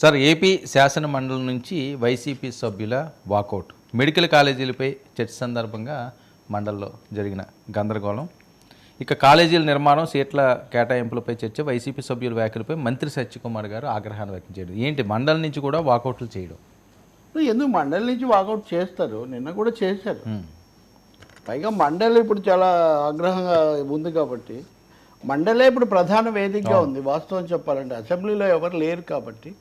Sir AP శాసన మండలి నుంచి వైసీపీ సభ్యుల వాకౌట్. మెడికల్ కాలేజీలపై చర్చ సందర్భంగా మండలిలో జరిగిన గందరగోళం. ఇక కాలేజీల నిర్మాణం సీట్ల కేటాయింపులపై చర్చ వైసీపీ సభ్యుల వ్యాఖ్యలపై మంత్రి సత్యకుమార్ గారు ఆగ్రహాన్ని వ్యక్తం చేయడం. ఏంటి మండలి నుంచి కూడా వాకౌట్లు చేయడం? ఎందుకు మండలి నుంచి వాకౌట్ చేస్తారు? నిన్న కూడా చేశారు. పైగా మండలి ఇప్పుడు చాలా ఆగ్రహంగా ఉంది కాబట్టి. మండలే ఇప్పుడు ప్రధాన వేదికగా ఉంది వాస్తవం చెప్పాలంటే. అసెంబ్లీలో ఎవరు లేరు కాబట్టి.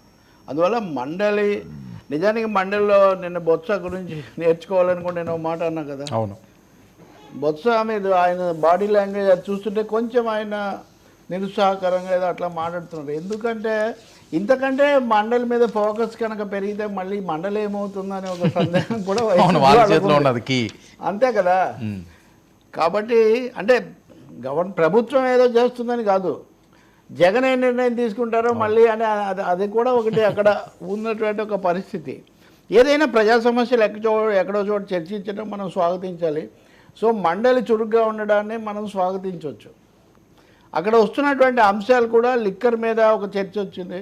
అందువల్ల మండలి నిజానికి మండలిలో నిన్న బొత్స గురించి నేర్చుకోవాలని కూడా నేను ఒక మాట అన్నా కదా. అవును. బొత్స మీరు ఆయన బాడీ లాంగ్వేజ్ అది చూస్తుంటే కొంచెం ఆయన నిరుత్సాహకరంగా ఏదో అట్లా మాట్లాడుతున్నారు. ఎందుకంటే ఇంతకంటే మండలి మీద ఫోకస్ కనుక పెరిగితే మళ్ళీ మండలి ఏమవుతుందని ఒక సందేహం కూడా అంతే కదా. కాబట్టి అంటే గవర్న ప్రభుత్వం ఏదో చేస్తుందని కాదు. జగన్ ఏ నిర్ణయం తీసుకుంటారో మళ్ళీ అని అది అది కూడా ఒకటి అక్కడ ఉన్నటువంటి ఒక పరిస్థితి. ఏదైనా ప్రజా సమస్యలు ఎక్కడో ఎక్కడో చోట చర్చించడం మనం స్వాగతించాలి. సో మండలి చురుగ్గా ఉండడాన్ని మనం స్వాగతించవచ్చు అక్కడ వస్తున్నటువంటి అంశాలు కూడా లిక్కర్ మీద ఒక చర్చ వచ్చింది.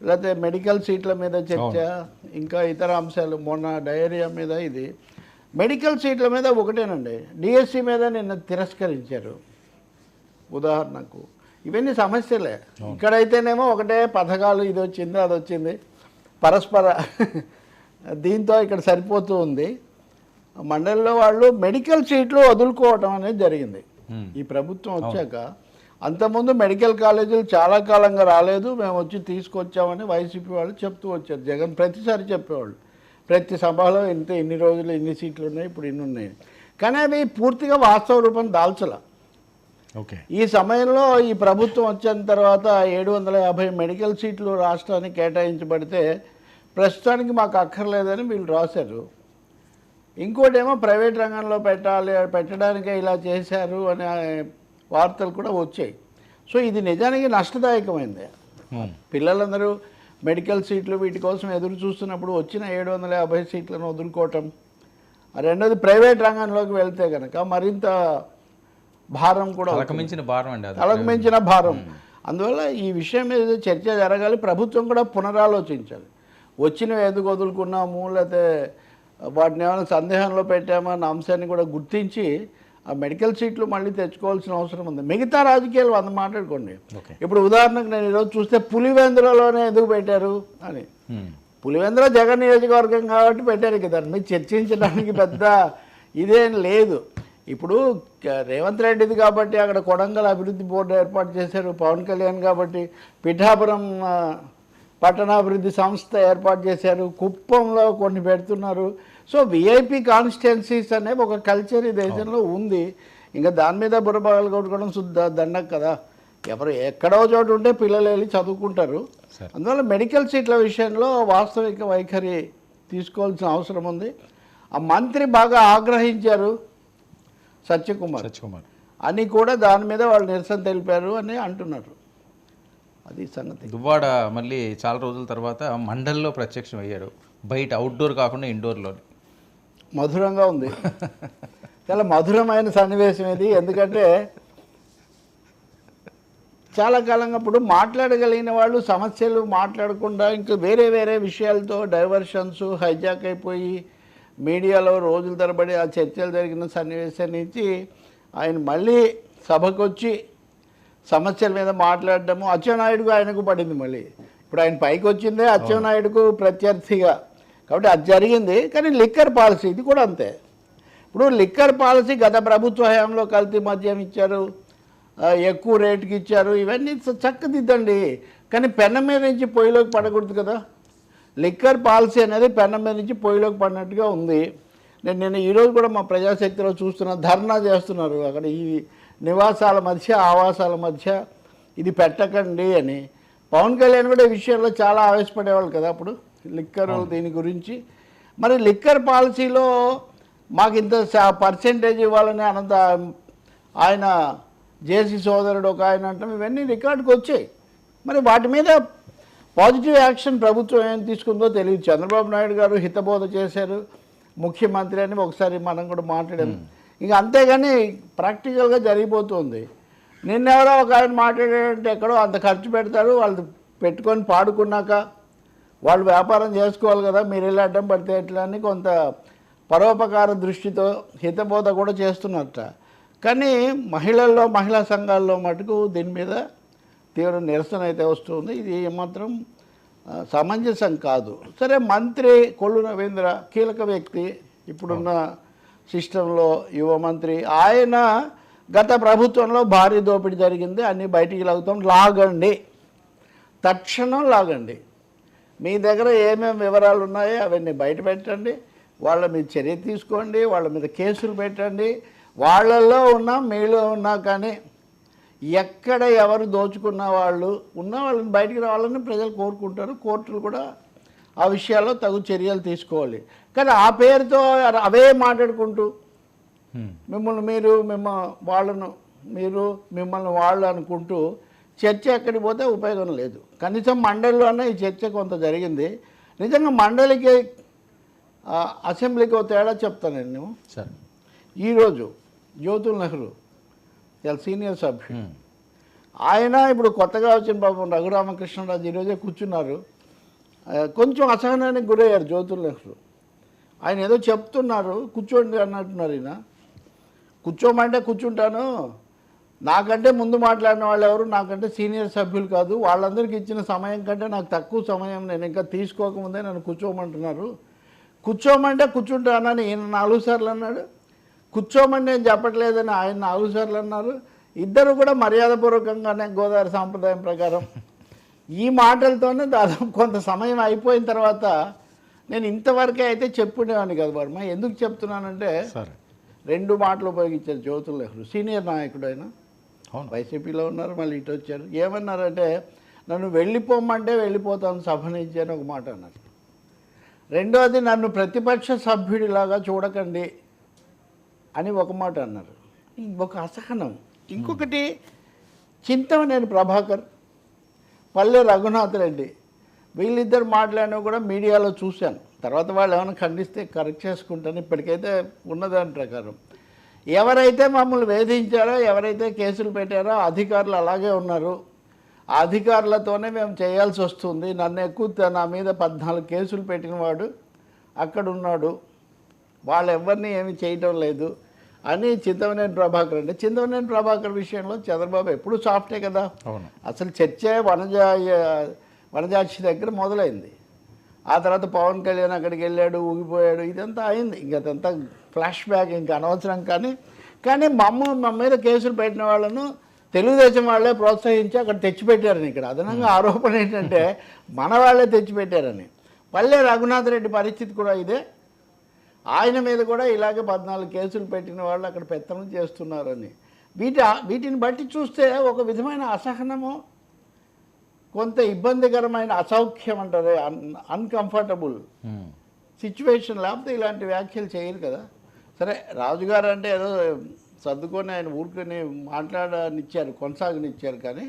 లేకపోతే మెడికల్ సీట్ల మీద చర్చ ఇంకా ఇతర అంశాలు మొన్న డయేరియా మీద ఇది. మెడికల్ సీట్ల మీద ఒకటేనండి. డిఎస్సి మీద నిన్న తిరస్కరించారు. ఉదాహరణకు ఇవన్నీ సమస్యలే. ఇక్కడైతేనేమో ఒకటే పథకాలు ఇది వచ్చింది అది వచ్చింది. పరస్పర దీంతో ఇక్కడ సరిపోతూ ఉంది. మండలిలో వాళ్ళు మెడికల్ సీట్లు వదులుకోవటం అనేది జరిగింది. ఈ ప్రభుత్వం వచ్చాక అంతకుముందు మెడికల్ కాలేజీలు చాలా కాలంగా రాలేదు. మేము వచ్చి తీసుకొచ్చామని వైసీపీ వాళ్ళు చెప్తూ వచ్చారు. జగన్ ప్రతిసారి చెప్పేవాళ్ళు. ప్రతి సభలో ఇంత ఇన్ని రోజులు ఇన్ని సీట్లు ఉన్నాయి ఇప్పుడు ఇన్ని ఉన్నాయి. కానీ అవి పూర్తిగా వాస్తవ రూపం దాల్చల. ఈ సమయంలో ఈ ప్రభుత్వం వచ్చిన తర్వాత ఏడు వందల యాభై మెడికల్ సీట్లు రాష్ట్రానికి కేటాయించబడితే ప్రస్తుతానికి మాకు అక్కర్లేదని వీళ్ళు రాశారు. ఇంకోటేమో ప్రైవేట్ రంగంలో పెట్టాలి పెట్టడానికే ఇలా చేశారు అనే వార్తలు కూడా వచ్చాయి. సో ఇది నిజానికి నష్టదాయకమైంది. పిల్లలందరూ మెడికల్ సీట్లు వీటి కోసం ఎదురు చూస్తున్నప్పుడు వచ్చిన ఏడు వందల యాభై సీట్లను వదులుకోవటం. రెండోది ప్రైవేట్ రంగంలోకి వెళ్తే కనుక మరింత భారం కూడా మించిన భారం అండి తలకు మించిన భారం. అందువల్ల ఈ విషయం మీద చర్చ జరగాలి ప్రభుత్వం కూడా పునరాలోచించాలి. వచ్చినవి ఎందుకు వదులుకున్నాము లేకపోతే వాటిని ఏమైనా సందేహంలో పెట్టామా అన్న అంశాన్ని కూడా గుర్తించి ఆ మెడికల్ సీట్లు మళ్ళీ తెచ్చుకోవాల్సిన అవసరం ఉంది. మిగతా రాజకీయాలు వంద మాట్లాడుకోండి. ఇప్పుడు ఉదాహరణకు నేను ఈరోజు చూస్తే పులివెందులలోనే ఎందుకు పెట్టారు అని. పులివెందుల జగన్ నియోజకవర్గం కాబట్టి పెట్టారు కదా మీద చర్చించడానికి పెద్ద ఇదేం లేదు. ఇప్పుడు రేవంత్ రెడ్డిది కాబట్టి అక్కడ కొడంగల్ అభివృద్ధి బోర్డు ఏర్పాటు చేశారు పవన్ కళ్యాణ్ కాబట్టి పిఠాపురం పట్టణాభివృద్ధి సంస్థ ఏర్పాటు చేశారు కుప్పంలో కొన్ని పెడుతున్నారు. సో విఐపి కాన్స్టిట్యున్సీస్ అనే ఒక కల్చర్ ఈ దేశంలో ఉంది. ఇంకా దాని మీద బుర్రబాగాలు కొట్టుకోవడం శుద్ధ దండగ కదా. ఎవరు ఎక్కడో చోటు ఉంటే పిల్లలు వెళ్ళి చదువుకుంటారు. అందువల్ల మెడికల్ సీట్ల విషయంలో వాస్తవిక వైఖరి తీసుకోవాల్సిన అవసరం ఉంది. ఆ మంత్రి బాగా ఆగ్రహించారు. సత్యకుమార్. సత్యకుమార్. అని కూడా దాని మీద వాళ్ళు నిరసన తెలిపారు అని అంటున్నారు. అది సంగతి. దువ్వాడ మళ్ళీ చాలా రోజుల తర్వాత మండలిలో ప్రత్యక్షం అయ్యారు బయట అవుట్డోర్ కాకుండా ఇండోర్లో మధురంగా ఉంది. చాలా మధురమైన సన్నివేశం ఇది. ఎందుకంటే చాలా కాలంగా ఇప్పుడు మాట్లాడగలిగిన వాళ్ళు సమస్యలు మాట్లాడకుండా ఇంకా వేరే వేరే విషయాలతో డైవర్షన్స్ హైజాక్ అయిపోయి మీడియాలో రోజుల తరబడి ఆ చర్చలు జరిగిన సన్నివేశం నుంచి ఆయన మళ్ళీ సభకు వచ్చి సమస్యల మీద మాట్లాడడము అచ్చెన్నాయుడుకు ఆయనకు పడింది మళ్ళీ. ఇప్పుడు ఆయన పైకి వచ్చిందే అచ్చెన్నాయుడుకు ప్రత్యర్థిగా. కాబట్టి అది జరిగింది కానీ లిక్కర్ పాలసీ ఇది కూడా అంతే. ఇప్పుడు లిక్కర్ పాలసీ గత ప్రభుత్వ హయాంలో కల్తీ మద్యం ఇచ్చారు ఎక్కువ రేటుకి ఇచ్చారు ఇవన్నీ చక్కదిద్దండి. కానీ పెన్నం మీద నుంచి పొయ్యిలోకి పడకూడదు కదా. లిక్కర్ పాలసీ అనేది పెన్నం మీద నుంచి పొయ్యిలోకి పడినట్టుగా ఉంది. నేను నేను ఈరోజు కూడా మా ప్రజాశక్తిలో చూస్తున్నా ధర్నా చేస్తున్నారు. అక్కడ ఈ నివాసాల మధ్య ఆవాసాల మధ్య ఇది పెట్టకండి అని. పవన్ కళ్యాణ్ కూడా ఈ విషయంలో చాలా ఆవేశపడేవాళ్ళు కదా అప్పుడు లిక్కర్ దీని గురించి. మరి లిక్కర్ పాలసీలో మాకు ఇంత పర్సెంటేజ్ ఇవ్వాలని అనంత ఆయన జేసీ సోదరుడు ఒక ఆయన అంటాం ఇవన్నీ రికార్డుకి వచ్చాయి మరి వాటి మీద పాజిటివ్ యాక్షన్ ప్రభుత్వం ఏం తీసుకుందో తెలియదు. చంద్రబాబు నాయుడు గారు హితబోధ చేశారు. ముఖ్యమంత్రి అని ఒకసారి మనం కూడా మాట్లాడాం. ఇంకా అంతేగాని ప్రాక్టికల్గా జరిగిపోతుంది. నిన్నెవరో ఒక ఆయన మాట్లాడాడంటే ఎక్కడో అంత ఖర్చు పెడతారు. వాళ్ళు పెట్టుకొని పాడుకున్నాక వాళ్ళు వ్యాపారం చేసుకోవాలి కదా మీరు వెళ్ళి అడ్డం పడితే ఎట్లా అని కొంత పరోపకార దృష్టితో హితబోధ కూడా చేస్తున్నట్ట. కానీ మహిళల్లో మహిళా సంఘాల్లో మటుకు దీని మీద తీవ్ర నిరసన అయితే వస్తుంది. ఇది ఏమాత్రం సమంజసం కాదు. సరే మంత్రి కొల్లు రవీంద్ర కీలక వ్యక్తి. ఇప్పుడున్న సిస్టంలో యువ మంత్రి. ఆయన గత ప్రభుత్వంలో భారీ దోపిడీ జరిగింది. అన్నీ బయటికి లాగుతాం. లాగండి. తక్షణం లాగండి. మీ దగ్గర ఏమేమి వివరాలు ఉన్నాయో అవన్నీ బయట పెట్టండి. వాళ్ళ మీద చర్య తీసుకోండి. వాళ్ళ మీద కేసులు పెట్టండి. వాళ్ళల్లో ఉన్నా మీలో ఉన్నా కానీ ఎక్కడ ఎవరు దోచుకున్న వాళ్ళు ఉన్న వాళ్ళని బయటికి రావాలని ప్రజలు కోరుకుంటారు. కోర్టులు కూడా ఆ విషయాల్లో తగు చర్యలు తీసుకోవాలి. కానీ ఆ పేరుతో అవే మాట్లాడుకుంటూ. మిమ్మల్ని మీరు మిమ్మ వాళ్ళను మీరు మిమ్మల్ని వాళ్ళు అనుకుంటూ చర్చ ఎక్కడికి పోతే ఉపయోగం లేదు. కనీసం మండలిలోనే ఈ చర్చ కొంత జరిగింది. నిజంగా మండలికి అసెంబ్లీకి ఒక తేడా చెప్తాను నేను. సరే. ఈరోజు జ్యోతుల్ నెహ్రూ చాలా సీనియర్ సభ్యుడు ఆయన ఇప్పుడు కొత్తగా వచ్చిన పాపం రఘురామకృష్ణరాజు ఈరోజే కూర్చున్నారు. కొంచెం అసహనానికి గురయ్యారు జ్యోతుల నెహ్రూ ఆయన ఏదో చెప్తున్నారు కూర్చోండి అన్నట్టున్నారు ఈయన. కూర్చోమంటే కూర్చుంటాను. నాకంటే ముందు మాట్లాడిన వాళ్ళు ఎవరు? నాకంటే సీనియర్ సభ్యులు కాదు. వాళ్ళందరికీ ఇచ్చిన సమయం కంటే నాకు తక్కువ సమయం నేను ఇంకా తీసుకోకముందే నన్ను కూర్చోమంటున్నారు. కూర్చోమంటే కూర్చుంటానని ఈయన నాలుగు సార్లు అన్నాడు. కూర్చోమని నేను చెప్పట్లేదని ఆయన నాలుగు సార్లు అన్నారు. ఇద్దరు కూడా మర్యాదపూర్వకంగానే గోదావరి సాంప్రదాయం ప్రకారం. ఈ మాటలతోనే దాదాపు కొంత సమయం అయిపోయిన తర్వాత నేను ఇంతవరకే అయితే చెప్పుండేవాడిని కదా వర్మ ఎందుకు చెప్తున్నానంటే సరే. రెండు మాటలు ఉపయోగించారు జ్యోతుల్ నెహ్రూ. సీనియర్ నాయకుడు ఆయన. అవును. వైసీపీలో ఉన్నారు మళ్ళీ ఇటు వచ్చారు. ఏమన్నారంటే నన్ను వెళ్ళిపోమంటే వెళ్ళిపోతాను సభ నుంచి అని ఒక మాట అన్నారు. రెండోది నన్ను ప్రతిపక్ష సభ్యుడిలాగా చూడకండి. అని ఒక మాట అన్నారు. ఒక అసహనం. ఇంకొకటి చింతమనేని ప్రభాకర్. పల్లె రఘునాథ్ రెడ్డి వీళ్ళిద్దరు మాట్లాడినా కూడా మీడియాలో చూశాను. తర్వాత వాళ్ళు ఏమైనా ఖండిస్తే కరెక్ట్ చేసుకుంటాను. ఇప్పటికైతే ఉన్నదాని ప్రకారం. ఎవరైతే మమ్మల్ని వేధించారో ఎవరైతే కేసులు పెట్టారో అధికారులు అలాగే ఉన్నారు. అధికారులతోనే మేము చేయాల్సి వస్తుంది. నన్ను ఎక్కువ నా మీద పద్నాలుగు కేసులు పెట్టినవాడు అక్కడ ఉన్నాడు వాళ్ళు ఎవరిని ఏమి చేయటం లేదు. అని చింతమనేని ప్రభాకర్ అంటే చింతమనేని ప్రభాకర్ విషయంలో చంద్రబాబు ఎప్పుడు సాఫ్టే కదా. అవును. అసలు చర్చే వనజా వనజాక్షి దగ్గర మొదలైంది. ఆ తర్వాత పవన్ కళ్యాణ్ అక్కడికి వెళ్ళాడు ఊగిపోయాడు ఇదంతా అయింది. ఇంకా అదంతా ఫ్లాష్ బ్యాక్ ఇంకా అనవసరం కానీ కానీ మమ్మ మా మీద కేసులు పెట్టిన వాళ్ళను తెలుగుదేశం వాళ్ళే ప్రోత్సహించి అక్కడ తెచ్చిపెట్టారని ఇక్కడ. అదనంగా ఆరోపణ ఏంటంటే మన వాళ్ళే తెచ్చిపెట్టారని. పల్లె రఘునాథ్ రెడ్డి పరిస్థితి కూడా ఇదే. ఆయన మీద కూడా ఇలాగే పద్నాలుగు కేసులు పెట్టిన వాళ్ళు అక్కడ పెత్తనం చేస్తున్నారని. వీటి వీటిని బట్టి చూస్తే ఒక విధమైన అసహనము కొంత ఇబ్బందికరమైన అసౌఖ్యం అంటారు అన్ అన్కంఫర్టబుల్. సిచ్యువేషన్ లేకపోతే ఇలాంటి వ్యాఖ్యలు చేయరు కదా. సరే రాజుగారు అంటే ఏదో సర్దుకొని ఆయన ఊరుకొని మాట్లాడనిచ్చారు కొనసాగనిచ్చారు కానీ